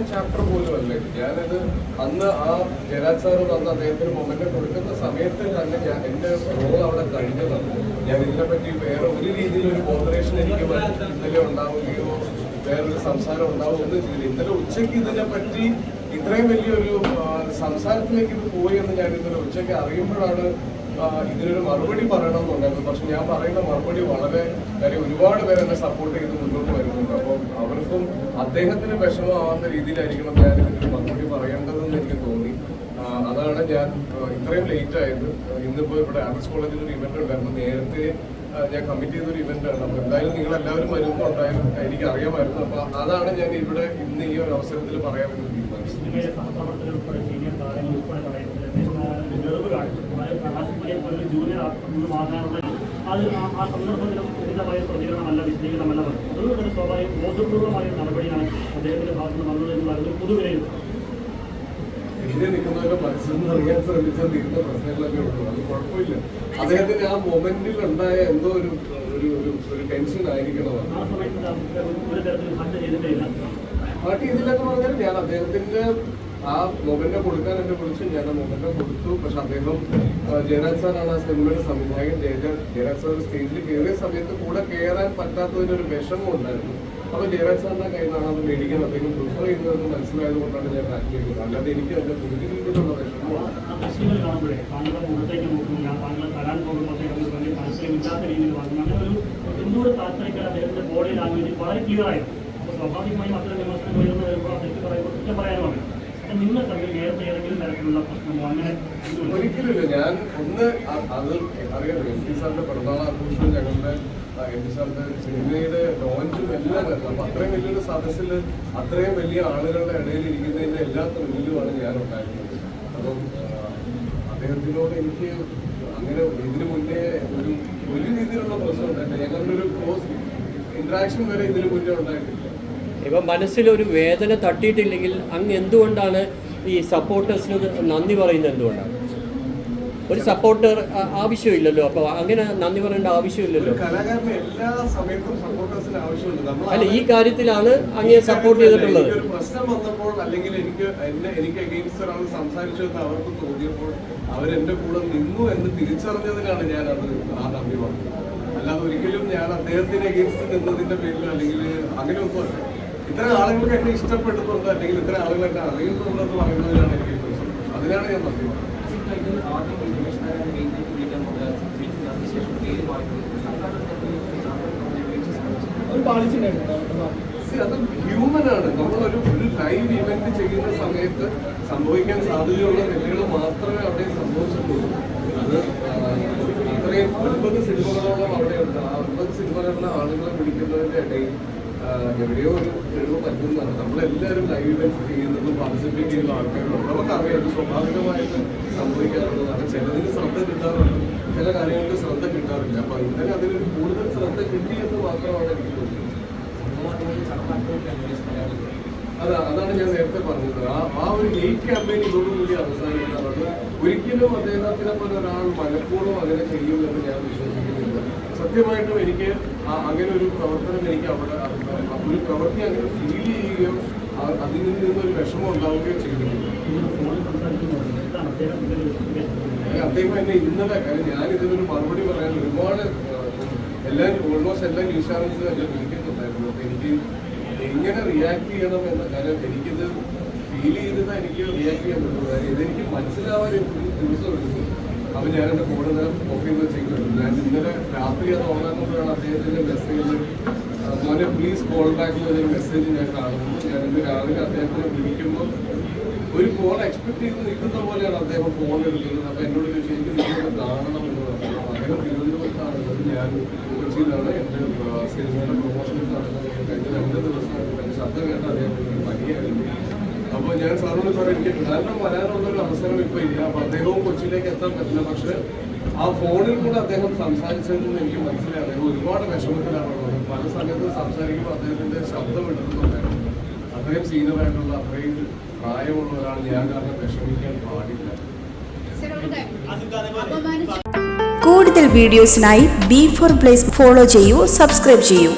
One chapter പോലും അല്ല. ഞാനത് അന്ന് ആ ജയരാജ് സാറ് വന്ന് അദ്ദേഹത്തിന് മൊമെന്റ് കൊടുക്കുന്ന സമയത്ത് തന്നെ ഞാൻ എന്റെ റോൾ അവിടെ കഴിഞ്ഞതാണ് ഞാൻ ഇതിനെപ്പറ്റി വേറെ ഒരു രീതിയിലൊരു ബോധറേഷൻ എനിക്ക് ഇന്നലെ ഉണ്ടാവുകയോ വേറൊരു സംസാരം ഉണ്ടാവുകയോ ഒന്നും ചെയ്തില്ല ഇന്നലെ ഉച്ചയ്ക്ക് ഇതിനെ പറ്റി ഇത്രയും വലിയൊരു സംസാരത്തിലേക്ക് ഇത് പോയി എന്ന് ഞാൻ ഇന്നലെ ഉച്ചയ്ക്ക് അറിയുമ്പോഴാണ് ഇതിനൊരു മറുപടി പറയണമെന്നുണ്ടായിരുന്നു. പക്ഷെ ഞാൻ പറയുന്ന മറുപടി വളരെ കാര്യം ഒരുപാട് പേര് എന്നെ സപ്പോർട്ട് ചെയ്ത് മുന്നോട്ട് വരുന്നുണ്ട്. അപ്പോൾ അവർക്കും അദ്ദേഹത്തിന് വിഷമമാവുന്ന രീതിയിലായിരിക്കണം ഞാൻ ഇതിനൊരു മറുപടി പറയേണ്ടതെന്ന് എനിക്ക് തോന്നി. അതാണ് ഞാൻ ഇത്രയും ലേറ്റ് ആയത്. ഇന്നിപ്പോൾ ഇന്നിപ്പോ ഇവിടെ ആർട്സ് കോളേജിൽ ഒരു ഇവന്റ് ഉണ്ടായിരുന്നു. നേരത്തെ ഞാൻ കമ്മിറ്റ് ചെയ്തൊരു ഇവന്റ് ആണ് അപ്പൊ എന്തായാലും നിങ്ങൾ എല്ലാവരും വരുന്നുണ്ടായിരുന്നു എനിക്ക് അറിയാമായിരുന്നു. അപ്പോൾ അതാണ് ഞാൻ ഇവിടെ ഇന്ന് ഈ ഒരു അവസരത്തിൽ പറയാൻ വേണ്ടി തീരുമാനിച്ചത് ജൂനിയർ വാങ്ങാനുള്ള അത് ആ- സന്ദർഭത്തിലും ഉചിതമായ പ്രതികരണമല്ല വിശദീകരണമല്ല അതുകൊണ്ട് ഒരു സ്വാഭാവിക ബോധപൂർവമായ നടപടിയാണ് അദ്ദേഹത്തിന്റെ ഭാഗത്ത് നിന്ന് വന്നത് എന്ന് പറയുന്നത് പൊതുവിലയിരുത്തൽ എതിരെ നിൽക്കുന്നവരുടെ മനസ്സിൽ അറിയാൻ ശ്രമിച്ചാൽ പ്രശ്നങ്ങളൊക്കെ ഉള്ളൂ. അത് കുഴപ്പമില്ല. അദ്ദേഹത്തിന് ആ മൊമെന്റിൽ ഉണ്ടായ എന്തോ ഒരു ഒരു ഒരു ടെൻഷൻ ആയിരിക്കണം പാർട്ടി ഇതിലെന്ന് പറഞ്ഞാൽ ഞാൻ അദ്ദേഹത്തിന്റെ ആ മൊബൈലിനെ കൊടുക്കാൻ എന്നെ വിളിച്ചു. ഞാൻ ആ മൊബൈലിനെ കൊടുത്തു. പക്ഷെ അദ്ദേഹം ജയരാജ് സാറാണ് ആ സിനിമയുടെ സംവിധായകൻ. ജയരാജ് ജയരാജ് സാർ സ്റ്റേജിൽ കയറിയ സമയത്ത് കൂടെ കയറാൻ പറ്റാത്തതിനൊരു വിഷമം ഉണ്ടായിരുന്നു. അപ്പൊ ജയരാജ് സാറിന്റെ കയ്യിൽ നിന്നാണ് അത് മേടിക്കാൻ അദ്ദേഹം പ്രിഫർ ചെയ്യുന്നതെന്ന് മനസ്സിലായത് കൊണ്ടാണ് ഞാൻ ആക്ട് ചെയ്തത്. അല്ലാതെ എനിക്ക് അതിന്റെ പുതിയ രീതിയിലുള്ള വിഷമമാണ് സ്വാഭാവികമായും നിങ്ങൾ തമ്മിൽ നേരത്തെ പ്രശ്നമോ അങ്ങനെ ഞാൻ ഒന്ന് അത് അറിയാലോ എം പി സാറിന്റെ പിറന്നാൾ ആഘോഷവും ഞങ്ങളുടെ എം പി സാറിന്റെ സിനിമയുടെ ലോഞ്ചും എല്ലാം കാരണം അപ്പൊ അത്രയും വലിയൊരു സദസ്സിൽ അത്രയും വലിയ ആളുകളുടെ ഇടയിൽ ഇരിക്കുന്നതിന്റെ എല്ലാ തൊഴിലുമാണ് ഞാൻ ഉണ്ടായിരുന്നത് അപ്പം അദ്ദേഹത്തിനോട് എനിക്ക് അങ്ങനെ ഇതിനു മുന്നേ ഒരു ഒരു രീതിയിലുള്ള പ്രശ്നം ഉണ്ടായിട്ടില്ല ഞങ്ങളുടെ ഒരു ക്ലോസ് ഇന്ററാക്ഷൻ വരെ ഇതിനു മുന്നേ ഉണ്ടായിട്ടില്ല. ഇപ്പം മനസ്സിലൊരു വേദന തട്ടിയിട്ടില്ലെങ്കിൽ അങ്ങ് എന്തുകൊണ്ടാണ് ഈ സപ്പോർട്ടേഴ്സിന് നന്ദി പറയുന്നത് എന്തുകൊണ്ടാണ്? ഒരു സപ്പോർട്ടർ ആവശ്യമില്ലല്ലോ. അപ്പോൾ അങ്ങനെ നന്ദി പറയേണ്ട ആവശ്യമില്ലല്ലോ. അല്ല ഈ കാര്യത്തിലാണ് അങ്ങനെ സപ്പോർട്ട് ചെയ്തിട്ടുള്ളത്. പ്രശ്നം വന്നപ്പോൾ അല്ലെങ്കിൽ എനിക്ക് എന്നെ എനിക്ക് അഗെയിൻസ്റ്റ് ഒരാൾ സംസാരിച്ചു എന്ന് അവർക്ക് തോന്നിയപ്പോൾ അവരെന്റെ കൂടെ നിന്നു എന്ന് തിരിച്ചറിഞ്ഞതിനാണ് ഞാൻ അത് ആ നന്ദി പറഞ്ഞത്. അല്ലാതെ ഒരിക്കലും ഞാൻ അദ്ദേഹത്തിന് അഗെയിൻസ്റ്റ് നിന്നതിന്റെ പേരിൽ അല്ലെങ്കിൽ അങ്ങനെയൊന്നും അല്ല. ഇത്ര ആളുകൾക്ക് എന്നെ ഇഷ്ടപ്പെട്ടിട്ടുണ്ട്? അല്ലെങ്കിൽ ഇത്ര ആളുകളൊക്കെ അറിയുന്നുണ്ടെന്ന് പറയുന്നതിനാണ് എനിക്ക് ഏറ്റവും സന്തോഷം അതിനാണ് ഞാൻ നന്ദി അത് ഹ്യൂമൻ ആണ്. നമ്മളൊരു ഒരു ലൈവ് ഇവന്റ് ചെയ്യുന്ന സമയത്ത് സംഭവിക്കാൻ സാധ്യതയുള്ള നിലകൾ മാത്രമേ അവിടെ സംഭവിച്ചിട്ടുള്ളൂ. അത് അത്രയും ഒൻപത് സിനിമകളോളം അവിടെയുണ്ട് ആ ഒൻപത് സിനിമകളുള്ള ആളുകളെ പിടിക്കുന്നതിന്റെ ഇടയിൽ എവിടെയോ ഒരു തെളിവ് പറ്റുന്നതാണ് നമ്മളെല്ലാവരും ലൈവ് ഇവന്റ് ചെയ്യുന്നതും പാർട്ടിസിപ്പേറ്റ് ചെയ്യുന്ന ആൾക്കാരുണ്ട് നമുക്കറിയാം സ്വാഭാവികമായിട്ട് സംഭവിക്കാറുള്ളതാണ്. ചിലതിന് ശ്രദ്ധ കിട്ടാറുണ്ട്. ചില കാര്യങ്ങൾക്ക് ശ്രദ്ധ കിട്ടാറില്ല. അപ്പൊ ഇന്നലെ അതിന് കൂടുതൽ ശ്രദ്ധ കിട്ടി എന്ന് മാത്രമാണ് എനിക്ക് തോന്നുന്നത്. അതാ അതാണ് ഞാൻ നേരത്തെ പറഞ്ഞത്. ആ ആ ഒരു ഹെയ്റ്റ് ക്യാമ്പയിൻ ഇതോടുകൂടി അവസാനിക്കാറുണ്ട്. ഒരിക്കലും അദ്ദേഹത്തിനെ പോലെ ഒരാൾ മനഃപൂർവം അങ്ങനെ ചെയ്യുമെന്ന് ഞാൻ വിശ്വസിക്കുന്നില്ല. സത്യമായിട്ടും എനിക്ക് അങ്ങനെ ഒരു പ്രവർത്തനം എനിക്ക് അവിടെ ഒരു പ്രവൃത്തി അങ്ങനെ ഫീൽ ചെയ്യുകയോ അതിൽ അതിൽ നിന്നൊരു വിഷമം ഉണ്ടാവുകയോ ചെയ്തിട്ടുണ്ട് അദ്ദേഹം? എന്നെ ഇന്നലെ കാര്യം ഞാൻ ഇതിനൊരു മറുപടി പറയാൻ ഒരുപാട് എല്ലാ ഓൾമോസ്റ്റ് എല്ലാ ന്യൂസ് ചാനൽസിലും എന്നെ വിളിക്കുന്നുണ്ടായിരുന്നു. അപ്പൊ എനിക്ക് എങ്ങനെ റിയാക്ട് ചെയ്യണം എന്ന കാര്യം എനിക്കിത് ഫീൽ ചെയ്തത് എനിക്ക് റിയാക്ട് ചെയ്യാൻ പറ്റുന്നത് ഇതെനിക്ക് മനസ്സിലാവാൻ ഒരു ദിവസം എടുക്കും. അപ്പൊ ഞാൻ എന്റെ കോപ്പി വെച്ചിട്ടുണ്ട് ഞാൻ ഇന്നലെ രാത്രി അത് ഓണാക്കുമ്പോഴാണ് അദ്ദേഹത്തിന്റെ മെസ്സേജ് മോനെ പ്ലീസ് കോൾ ബാക്ക് ഒരു മെസ്സേജ് ഞാൻ കാണുന്നു. ഞാൻ ഇന്ന് രാവിലെ അദ്ദേഹത്തിനെ വിളിക്കുമ്പോൾ ഒരു കോൾ എക്സ്പെക്ട് ചെയ്ത് നിൽക്കുന്ന പോലെയാണ് അദ്ദേഹം ഫോൺ എടുക്കുന്നത്. അപ്പൊ എന്നോട് ചോദിച്ചു എനിക്ക് നിങ്ങളോട് കാണണം എന്ന് പറഞ്ഞു. അദ്ദേഹം തിരുവനന്തപുരത്താണ് ഉള്ളത് ഞാൻ കൊച്ചിയിലാണ് എന്റെ സിനിമയുടെ പ്രൊമോഷൻ നടക്കുന്നത് കഴിഞ്ഞ രണ്ട് ദിവസമായിട്ട് ശബ്ദം കേട്ട അദ്ദേഹം അപ്പൊ ഞാൻ സാറിനോട് സാർ എനിക്ക് കാരണം വരാനുള്ള ഒരു അവസരം ഇപ്പൊ ഇല്ല. അപ്പൊ അദ്ദേഹവും കൊച്ചിയിലേക്ക് എത്താൻ പറ്റില്ല. പക്ഷെ ആ ഫോണിൽ കൂടെ അദ്ദേഹം സംസാരിച്ചതിൽ നിന്ന് എനിക്ക് മനസ്സിലായി. അദ്ദേഹം ഒരുപാട് വിഷമത്തിലാണുള്ളത്. പല സമയത്തും സംസാരിക്കുമ്പോൾ അദ്ദേഹത്തിന്റെ ശബ്ദം ഇടുന്നുണ്ടായിരുന്നു അത്രയും സീനിയറായിട്ടുള്ള അത്രയും പ്രായമുള്ള ഒരാൾ ഞാൻ കാരണം വിഷമിക്കാൻ പാടില്ല. കൂടുതൽ വീഡിയോസിനായി ബി ഫോർ പ്ലേസ് ഫോളോ ചെയ്യൂ സബ്സ്ക്രൈബ് ചെയ്യൂ.